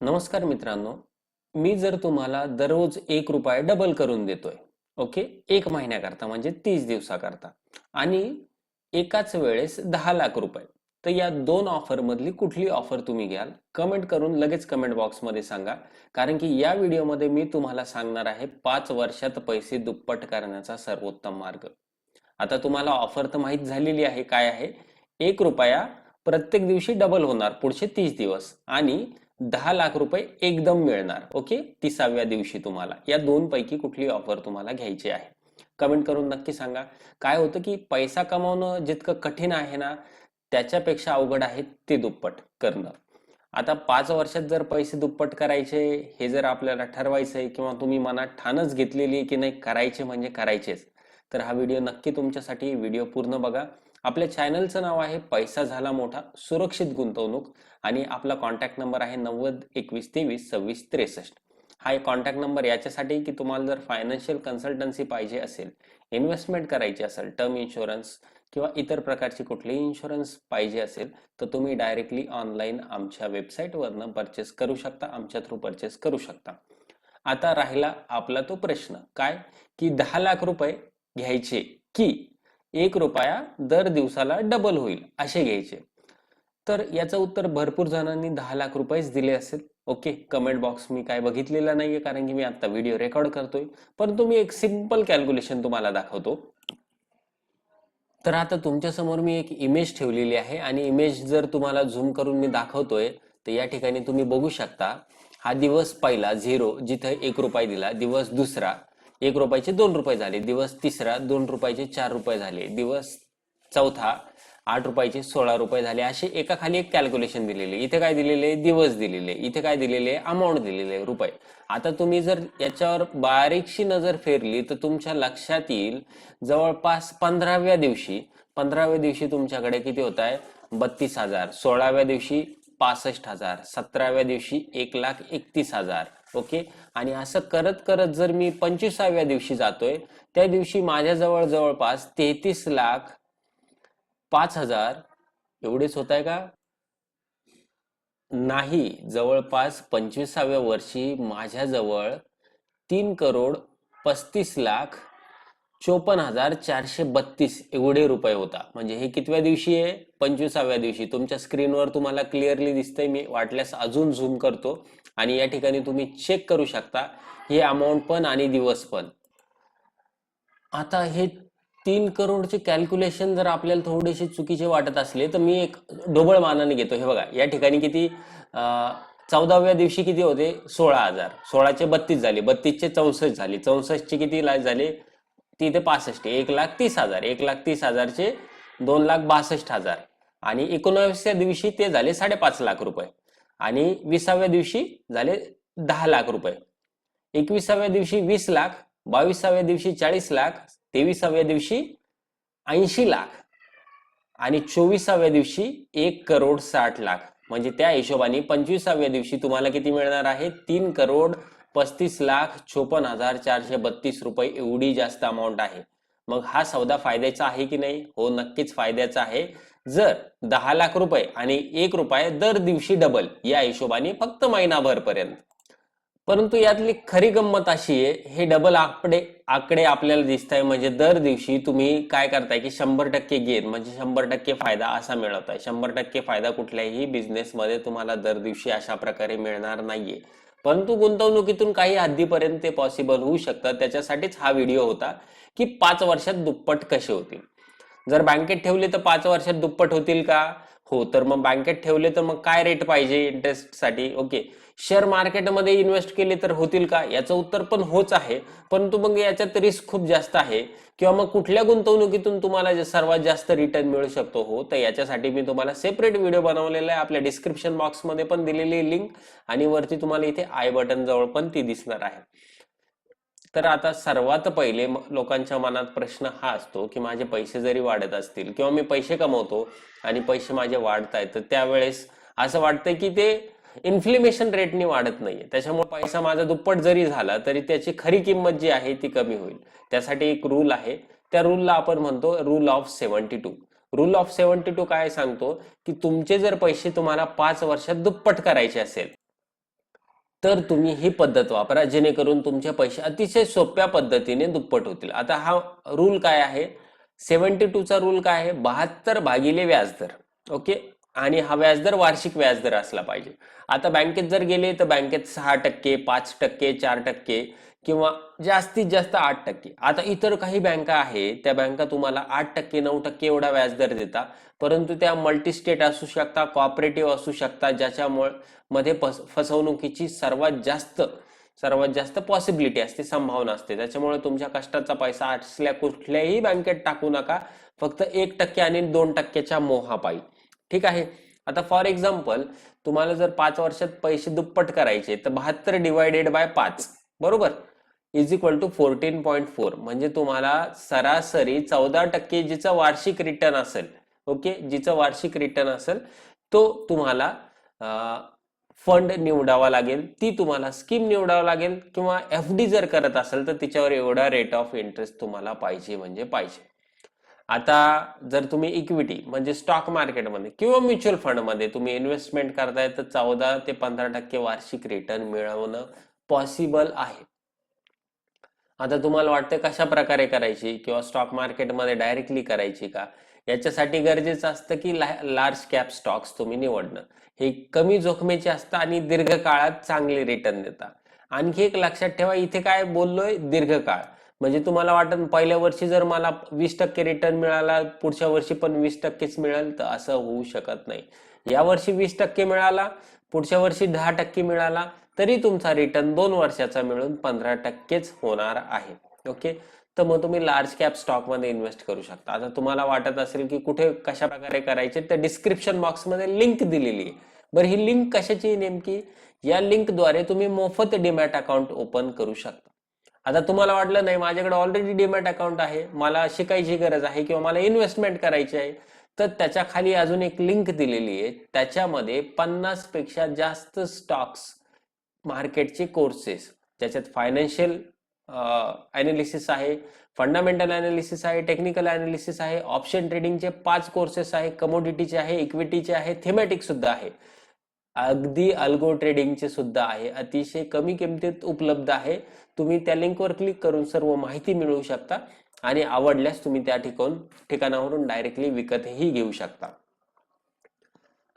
नमस्कार मित्रांनो मी जर तुम्हाला दररोज एक रुपया डबल करून देतोय ओके एक महिन्याकरता म्हणजे तीस दिवसाकरता. आणि एकाच वेळेस दहा लाख रुपये. तर या दोन ऑफर मधली कुठली ऑफर तुम्ही घ्याल कमेंट करून लगेच कमेंट बॉक्समध्ये सांगा. कारण की या व्हिडिओमध्ये मी तुम्हाला सांगणार आहे पाच वर्षात पैसे दुप्पट करण्याचा सर्वोत्तम मार्ग. आता तुम्हाला ऑफर तर माहीत झालेली आहे काय आहे? एक रुपया प्रत्येक दिवशी डबल होणार पुढचे तीस दिवस. आणि दहा लाख रुपये एकदम मिळणार ओके? तिसाव्या दिवशी तुम्हाला. या दोन पैकी कुठली ऑफर तुम्हाला घ्यायची आहे? कमेंट करून नक्की सांगा. काय होतं की पैसा कमावणं जितकं कठीण आहे ना त्याच्यापेक्षा अवघड आहे ते दुप्पट करणं. आता पाच वर्षात जर पैसे दुप्पट करायचे हे जर आपल्याला ठरवायचं आहे किंवा तुम्ही मनात ठाणच घेतलेली आहे की नाही करायचे म्हणजे करायचेच. तर हा व्हिडिओ नक्की तुमच्यासाठी व्हिडिओ पूर्ण बघा. आपल्या चॅनलचं नाव आहे पैसा झाला मोठा सुरक्षित गुंतवणूक आणि आपला कॉन्टॅक्ट नंबर आहे नव्वद एकवीस तेवीस सव्वीस त्रेसष्ट. हा एक कॉन्टॅक्ट नंबर याच्यासाठी की तुम्हाला जर फायनान्शियल कन्सल्टन्सी पाहिजे असेल इन्व्हेस्टमेंट करायची असेल टर्म इन्शुरन्स किंवा इतर प्रकारची कुठलीही इन्शुरन्स पाहिजे असेल तर तुम्ही डायरेक्टली ऑनलाईन आमच्या वेबसाईटवरनं परचेस करू शकता आमच्या थ्रू परचेस करू शकता. आता राहिला आपला तो प्रश्न काय? की दहा लाख रुपये घ्यायचे की एक रुपया दर दिवसाला डबल होईल असे घ्यायचे. तर याचं उत्तर भरपूर जणांनी दहा लाख रुपयेच दिले असेल. ओके कमेंट बॉक्स मी काय बघितलेला नाहीये कारण की मी आता व्हिडिओ रेकॉर्ड करतोय. परंतु मी एक सिंपल कॅल्क्युलेशन तुम्हाला दाखवतो. तर आता तुमच्यासमोर मी एक इमेज ठेवलेली आहे आणि इमेज जर तुम्हाला झूम करून मी दाखवतोय तर या ठिकाणी तुम्ही बघू शकता हा दिवस पहिला झिरो जिथे एक रुपये दिला दिवस दुसरा एक रुपयाचे दोन रुपये झाले. दिवस तिसरा दोन रुपयाचे चार रुपये झाले. दिवस चौथा आठ रुपयाचे सोळा रुपये झाले. असे एका खाली एक कॅल्क्युलेशन दिलेले. इथे काय दिलेले? दिवस दिलेले. इथे काय दिलेले? अमाऊंट दिलेले रुपये. आता तुम्ही जर याच्यावर बारीकशी नजर फेरली तर तुमच्या लक्षात येईल जवळपास पंधराव्या दिवशी पंधराव्या दिवशी तुमच्याकडे किती होत आहे बत्तीस हजार. सोळाव्या दिवशी पासष्ट हजार. सतराव्या दिवशी एक लाख एकतीस हजार. ओके? आणि असं करत करत जर मी पंचवीसाव्या दिवशी जातोय त्या दिवशी माझ्याजवळ जवळपास तेहतीस लाख पाच हजार एवढेच होत आहे का? नाही जवळपास पंचवीसाव्या वर्षी माझ्याजवळ तीन करोड पस्तीस लाख चोपन्न हजार चारशे बत्तीस एवढे रुपये होता. म्हणजे हे कितव्या दिवशी आहे? पंचवीसाव्या दिवशी. तुमच्या स्क्रीनवर तुम्हाला क्लिअरली दिसतंय. मी वाटल्यास अजून झूम करतो. आणि या ठिकाणी तुम्ही चेक करू शकता हे अमाऊंट पण आणि दिवस पण. आता हे तीन करोडचे कॅल्क्युलेशन जर आपल्याला थोडेसे चुकीचे वाटत असले तर मी एक ढोबळ मानाने घेतो. हे बघा या ठिकाणी किती चौदाव्या दिवशी किती होते? सोळा हजार. सोळाचे बत्तीस झाले. बत्तीसचे चौसष्ट झाले. चौसष्टचे किती लाख झाले? तिथे पासष्ट. एक लाख तीस हजार. एक लाख तीस हजारचे दोन लाख बासष्ट हजार. आणि एकोणावीसच्या दिवशी ते झाले साडेपाच लाख रुपये. आणि विसाव्या दिवशी झाले दहा लाख रुपये. एकविसाव्या दिवशी वीस लाख बावीसाव्या दिवशी चाळीस लाख तेविसाव्या दिवशी ऐंशी लाख आणि चोवीसाव्या दिवशी एक करोड साठ लाख. म्हणजे त्या हिशोबाने पंचवीसाव्या दिवशी तुम्हाला किती मिळणार आहे? तीन करोड पस्तीस लाख चोपन्न हजार चारशे बत्तीस रुपये एवढी जास्त अमाऊंट आहे. मग हा सौदा फायद्याचा आहे की नाही? हो नक्कीच फायद्याचा आहे. जर दहा लाख रुपये आणि एक रुपये दर दिवशी डबल या हिशोबाने फक्त महिनाभर पर्यंत परंतु यातली खरी गंमत अशी आहे हे डबल आकडे आकडे आपल्याला दिसत आहे म्हणजे दर दिवशी तुम्ही काय करताय की शंभर टक्के गेन म्हणजे शंभर टक्के फायदा असा मिळत आहे शंभर टक्के फायदा कुठल्याही बिझनेसमध्ये तुम्हाला दर दिवशी अशा प्रकारे मिळणार नाहीये. परंतु गुंतवणुकीतून काही हद्दीपर्यंत ते पॉसिबल होऊ शकतात. त्याच्यासाठीच हा व्हिडिओ होता की पाच वर्षात दुप्पट कसे होतील? जर बँकेत ठेवले तर पाच वर्षात दुप्पट होतील का? हो तर मग बँकेत ठेवले तर मग काय रेट पाहिजे इंटरेस्टसाठी? ओके शेअर मार्केटमध्ये इन्व्हेस्ट केले तर होतील का? याचं उत्तर पण होच आहे. परंतु मग याच्यात रिस्क खूप जास्त आहे. किंवा मग कुठल्या गुंतवणुकीतून तुम्हाला जे सर्वात जास्त रिटर्न मिळू शकतो हो तर याच्यासाठी मी तुम्हाला सेपरेट व्हिडिओ बनवलेला आहे. आपल्या डिस्क्रिप्शन बॉक्समध्ये पण दिलेली लिंक आणि वरती तुम्हाला इथे आय बटन जवळ पण ती दिसणार आहे. तर आता सर्वात पहिले लोकांच्या मनात प्रश्न हा असतो की माझे पैसे जरी वाढत असतील किंवा मी पैसे कमवतो आणि पैसे माझे वाढत आहेत तर त्यावेळेस असं वाटतं की ते इन्फ्लेमेशन रेटने वाढत नाहीये. त्याच्यामुळे पैसा माझा दुप्पट जरी झाला तरी त्याची खरी किंमत जी आहे ती कमी होईल. त्यासाठी एक रूल आहे. त्या रूलला आपण म्हणतो rule of seventy two rule of seventy two काय सांगतो? की तुमचे जर पैसे तुम्हाला पाच वर्षात दुप्पट करायचे असेल तर तुम्ही ही पद्धत वापरा जेणेकरून तुमचे पैसे अतिशय सोप्या पद्धतीने दुप्पट होतील. आता हा रूल काय आहे? सेव्हन्टी टूचा रूल काय आहे? बहात्तर भागिले व्याजदर. ओके आणि हा व्याजदर वार्षिक व्याजदर असला पाहिजे. आता बँकेत जर गेले तर बँकेत सहा टक्के पाच टक्के चार टक्के किंवा जास्तीत जास्त आठ टक्के. आता इतर काही बँका आहेत त्या बँका तुम्हाला आठ टक्के नऊ टक्के एवढा व्याजदर देतात. परंतु त्या मल्टीस्टेट असू शकता कॉपरेटिव्ह असू शकता ज्याच्यामुळे मध्ये फसवणुकीची सर्वात जास्त सर्वात जास्त पॉसिबिलिटी असते संभावना असते. त्याच्यामुळे तुमच्या कष्टाचा पैसा असल्या कुठल्याही बँकेत टाकू नका. फक्त एक टक्के आणि दोन टक्क्याच्या मोहापायी. ठीक आहे? आता फॉर एक्झाम्पल तुम्हाला जर पाच वर्षात पैसे दुप्पट करायचे तर बहात्तर डिवायडेड बाय पाच बरोबर? Is equal to fourteen point four म्हणजे तुम्हाला सरासरी चौदा टक्के जिचं वार्षिक रिटर्न असेल ओके जिचं वार्षिक रिटर्न असेल तो तुम्हाला फंड निवडावा लागेल. ती तुम्हाला स्कीम निवडावं लागेल. किंवा एफ डी जर करत असेल तर तिच्यावर एवढा रेट ऑफ इंटरेस्ट तुम्हाला पाहिजे म्हणजे पाहिजे. आता जर तुम्ही इक्विटी म्हणजे स्टॉक मार्केटमध्ये किंवा म्युच्युअल फंडमध्ये तुम्ही इन्व्हेस्टमेंट करताय तर चौदा ते पंधरा टक्के वार्षिक रिटर्न मिळवणं पॉसिबल आहे. आता तुम्हाला वाटतं कशा प्रकारे करायची किंवा स्टॉक मार्केटमध्ये डायरेक्टली करायची का? याच्यासाठी गरजेचं असतं की लार्ज कॅप स्टॉक्स तुम्ही निवडणं. हे कमी जोखमीचे असतं आणि दीर्घकाळात चांगले रिटर्न देतात. आणखी एक लक्षात ठेवा इथे काय बोललोय? दीर्घकाळ. म्हणजे तुम्हाला वाटत पहिल्या वर्षी जर मला वीस टक्के रिटर्न मिळाला पुढच्या वर्षी पण वीस टक्केच मिळेल तर असं होऊ शकत नाही. या वर्षी वीस टक्के मिळाला पुढच्या वर्षी दहा टक्के मिळाला तरी तुमचा रिटर्न दोन वर्षाचा मिळून पंधरा टक्केच होणार आहे. ओके तर मग तुम्ही लार्ज कॅप स्टॉकमध्ये इन्व्हेस्ट करू शकता. आता तुम्हाला वाटत असेल की कुठे कशा प्रकारे करायचे तर डिस्क्रिप्शन बॉक्समध्ये लिंक दिलेली आहे. बरं ही लिंक कशाची नेमकी? या लिंकद्वारे तुम्ही मोफत डीमॅट अकाउंट ओपन करू शकता. आता तुम्हाला वाटलं नाही माझ्याकडे ऑलरेडी डीमॅट अकाउंट आहे मला शिकायची गरज आहे किंवा मला इन्व्हेस्टमेंट करायची आहे तर त्याच्याखाली अजून एक लिंक दिलेली आहे. त्याच्यामध्ये पन्नासपेक्षा जास्त स्टॉक्स मार्केटचे कोर्सेस ज्याच्यात फायनान्शियल अनालिसिस आहे फंडामेंटल अनालिसिस आहे टेक्निकल अनालिसिस आहे ऑप्शन ट्रेडिंगचे पाच कोर्सेस आहे कमोडिटीचे आहे इक्विटीचे आहे थेमॅटिक सुद्धा आहे. अगदी अल्गो ट्रेडिंगचे सुद्धा आहे. अतिशय कमी किमतीत उपलब्ध आहे. तुम्ही त्या लिंकवर क्लिक करून सर्व माहिती मिळवू शकता आणि आवडल्यास तुम्ही त्या ठिकाण ठिकाणावरून डायरेक्टली विकतही घेऊ शकता.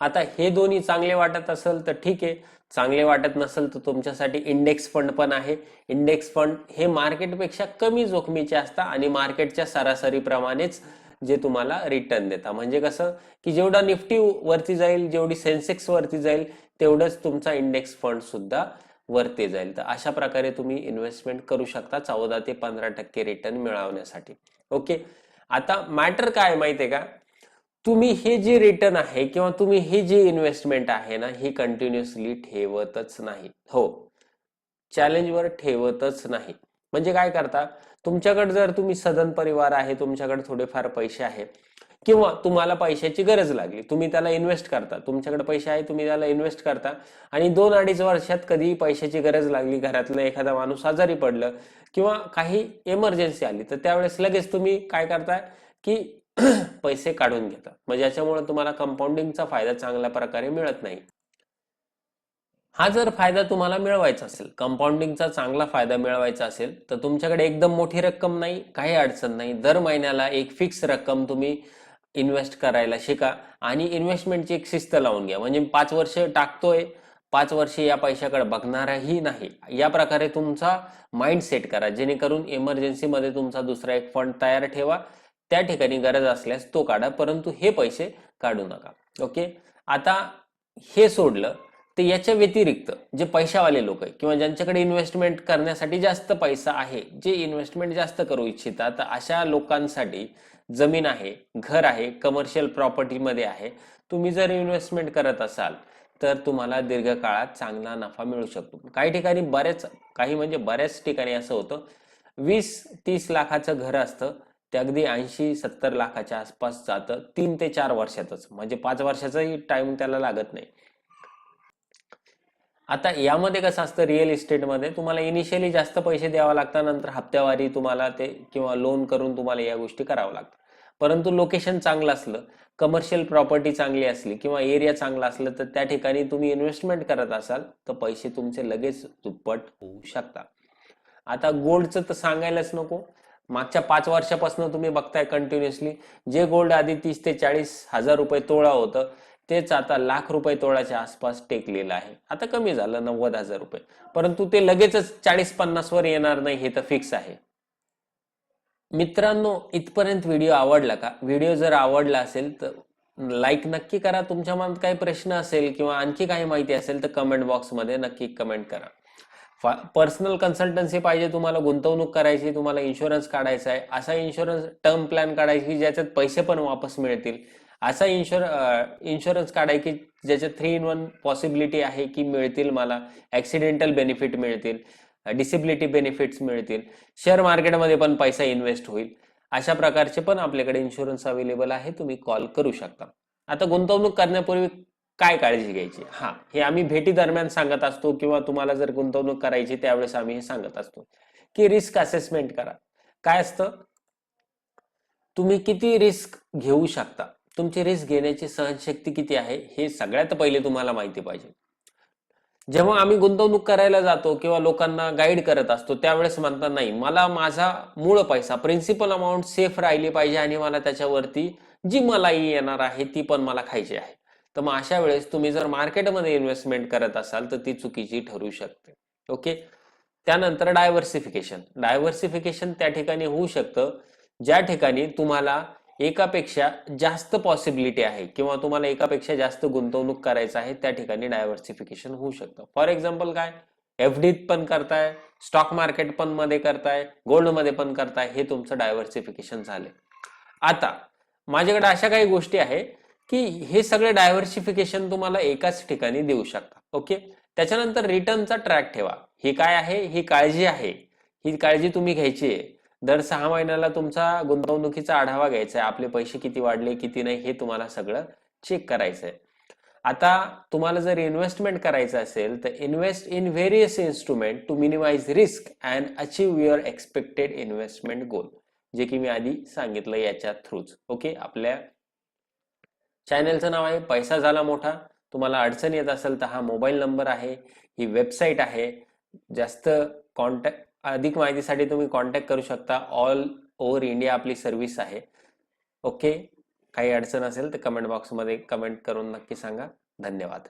आता हे दोन्ही चांगले वाटत असेल तर ठीक आहे. चांगले वाटत नसेल तर तुमच्यासाठी इंडेक्स फंड पण आहे. इंडेक्स फंड हे मार्केटपेक्षा कमी जोखमीचे असतात आणि मार्केटच्या सरासरीप्रमाणेच जे तुम्हाला रिटर्न देतात. म्हणजे कसं की जेवढा निफ्टी वरती जाईल जेवढी सेन्सेक्स वरती जाईल तेवढंच तुमचा इंडेक्स फंड सुद्धा वरती जाईल. तर अशा प्रकारे तुम्ही इन्व्हेस्टमेंट करू शकता चौदा ते पंधरा टक्के रिटर्न मिळवण्यासाठी. ओके आता मॅटर काय माहितीये का? तुम्ही हे जे रिटर्न आहे किंवा तुम्ही हे जे इन्व्हेस्टमेंट आहे ना हे कंटिन्युअसली ठेवतच नाही. हो. चॅलेंजवर ठेवतच नाही. म्हणजे काय करता? तुमच्याकडे जर तुम्ही सदन परिवार आहे तुमच्याकडे थोडेफार पैसे आहे किंवा तुम्हाला पैशाची गरज लागली तुम्ही त्याला इन्व्हेस्ट करता. तुमच्याकडे पैसे आहे तुम्ही त्याला इन्व्हेस्ट करता. आणि दोन अडीच वर्षात कधी पैशाची गरज लागली घरातलं एखादा माणूस आजारी पडलं किंवा काही इमर्जन्सी आली तर त्यावेळेस लगेच तुम्ही काय करताय की पैसे काढून घेता. म्हणजे याच्यामुळे तुम्हाला कंपाऊंडिंगचा फायदा चांगल्या प्रकारे मिळत नाही. हा जर फायदा तुम्हाला मिळवायचा असेल कंपाऊंडिंगचा चांगला फायदा मिळवायचा असेल तर तुमच्याकडे एकदम मोठी रक्कम नाही काही अडचण नाही. दर महिन्याला एक फिक्स रक्कम तुम्ही इन्व्हेस्ट करायला शिका आणि इन्व्हेस्टमेंटची एक शिस्त लावून घ्या. म्हणजे पाच वर्ष टाकतोय पाच वर्ष या पैशाकडे बघणारही नाही. या प्रकारे तुमचा माइंड सेट करा. जेणेकरून इमर्जन्सीमध्ये तुमचा दुसरा एक फंड तयार ठेवा. त्या ठिकाणी गरज असल्यास तो काढा परंतु हे पैसे काढू नका. ओके आता हे सोडलं तर याच्या व्यतिरिक्त जे पैशावाले लोक आहे किंवा ज्यांच्याकडे इन्व्हेस्टमेंट करण्यासाठी जास्त पैसा आहे जे इन्व्हेस्टमेंट जास्त करू इच्छितात अशा लोकांसाठी जमीन आहे घर आहे कमर्शियल प्रॉपर्टीमध्ये आहे. तुम्ही जर इन्व्हेस्टमेंट करत असाल तर तुम्हाला दीर्घकाळात चांगला नफा मिळू शकतो. काही ठिकाणी बरेच काही म्हणजे बऱ्याच ठिकाणी असं होतं वीस तीस लाखाचं घर असतं ते अगदी ऐंशी सत्तर लाखाच्या आसपास जातं तीन ते चार वर्षातच. म्हणजे पाच वर्षाचाही टाइम त्याला लागत नाही. आता यामध्ये कसं असतं रिअल इस्टेटमध्ये तुम्हाला इनिशियली जास्त पैसे द्यावा लागतात नंतर हप्त्यावारी तुम्हाला ते किंवा लोन करून तुम्हाला या गोष्टी कराव्या लागतात. परंतु लोकेशन चांगलं असलं कमर्शियल प्रॉपर्टी चांगली असली किंवा एरिया चांगला असलं तर त्या ठिकाणी तुम्ही इन्व्हेस्टमेंट करत असाल तर पैसे तुमचे लगेच दुप्पट होऊ शकता आता गोल्डचं तर सांगायलाच नको. मागच्या पाच वर्षापासून तुम्ही बघताय कंटिन्युअसली जे गोल्ड आधी तीस ते चाळीस हजार रुपये तोळा होतं तेच आता लाख रुपये तोळाच्या आसपास टेकलेलं आहे. आता कमी झालं नव्वद हजार रुपये. परंतु ते लगेचच चाळीस पन्नासवर येणार नाही हे तर फिक्स आहे. मित्रांनो इथपर्यंत व्हिडिओ आवडला का? व्हिडिओ जर आवडला असेल तर लाईक नक्की करा. तुमच्या मनात काही प्रश्न असेल किंवा आणखी काही माहिती असेल तर कमेंट बॉक्समध्ये नक्की कमेंट करा. पर्सनल कन्सल्टन्सी पाहिजे तुम्हाला गुंतवणूक करायची तुम्हाला इन्शुरन्स काढायचा आहे. असा इन्शुरन्स टर्म प्लॅन काढायची ज्याच्यात पैसे पण वापस मिळतील. असा इन्शुर इन्शुरन्स काढायची ज्याच्यात थ्री इन वन पॉसिबिलिटी आहे की मिळतील मला ऍक्सिडेंटल बेनिफिट मिळतील. डिसेबिलिटी बेनिफिट्स मिळतील. शेअर मार्केटमध्ये पण पैसा इन्व्हेस्ट होईल. अशा प्रकारचे पण आपल्याकडे इन्शुरन्स अवेलेबल आहे. तुम्ही कॉल करू शकता. आता गुंतवणूक करण्यापूर्वी काय काळजी घ्यायची? हा हे आम्ही भेटी दरम्यान सांगत असतो किंवा तुम्हाला जर गुंतवणूक करायची त्यावेळेस आम्ही हे सांगत असतो. की रिस्क असेसमेंट करा. काय असतं? तुम्ही किती रिस्क घेऊ शकता? तुमची रिस्क घेण्याची सहनशक्ती किती आहे? हे सगळ्यात पहिले तुम्हाला माहिती पाहिजे. जेव्हा आम्ही गुंतवणूक करायला जातो किंवा लोकांना गाईड करत असतो त्यावेळेस म्हणतात नाही मला माझा मूळ पैसा प्रिन्सिपल अमाऊंट सेफ राहिली पाहिजे आणि मला त्याच्यावरती जी मलाई येणार आहे ती पण मला खायची आहे. तर मग अशा वेळेस तुम्ही जर मार्केटमध्ये इन्व्हेस्टमेंट करत असाल तर ती चुकीची ठरू शकते. ओके त्यानंतर डायव्हर्सिफिकेशन डायव्हर्सिफिकेशन त्या ठिकाणी होऊ शकतं ज्या ठिकाणी तुम्हाला एकापेक्षा जास्त पॉसिबिलिटी आहे किंवा तुम्हाला एकापेक्षा जास्त गुंतवणूक करायचं आहे त्या ठिकाणी डायव्हर्सिफिकेशन होऊ शकतं. फॉर एक्झाम्पल काय? एफ डीत पण करताय स्टॉक मार्केट पण मध्ये करताय गोल्डमध्ये पण करताय हे तुमचं डायव्हर्सिफिकेशन झाले आता माझ्याकडे अशा काही गोष्टी आहे की हे सगळे डायव्हर्सिफिकेशन तुम्हाला एकाच ठिकाणी देऊ शकता ओके त्याच्यानंतर रिटर्नचा ट्रॅक ठेवा. ही काय आहे? ही काळजी आहे. ही काळजी तुम्ही घ्यायची आहे. दर सहा महिन्याला तुमचा गुंतवणुकीचा आढावा घ्यायचा आहे आपले पैसे किती वाढले किती नाही हे तुम्हाला सगळं चेक करायचं आहे आता तुम्हाला जर इन्व्हेस्टमेंट करायचं असेल तर invest in various instrument to minimise risk and achieve your expected investment goal जे की मी आधी सांगितलं याच्या थ्रूच ओके आपल्या चॅनेलचं नाव आहे पैसा झाला मोठा. तुम्हाला अडचण येत असेल तर हा मोबाईल नंबर आहे ही वेबसाईट आहे. जास्त कॉन्टॅक्ट अधिक माहितीसाठी तुम्ही कॉन्टॅक्ट करू शकता. ऑल ओव्हर इंडिया आपली सर्व्हिस आहे. ओके काही अडचण असेल तर कमेंट बॉक्समध्ये कमेंट करून नक्की सांगा. धन्यवाद.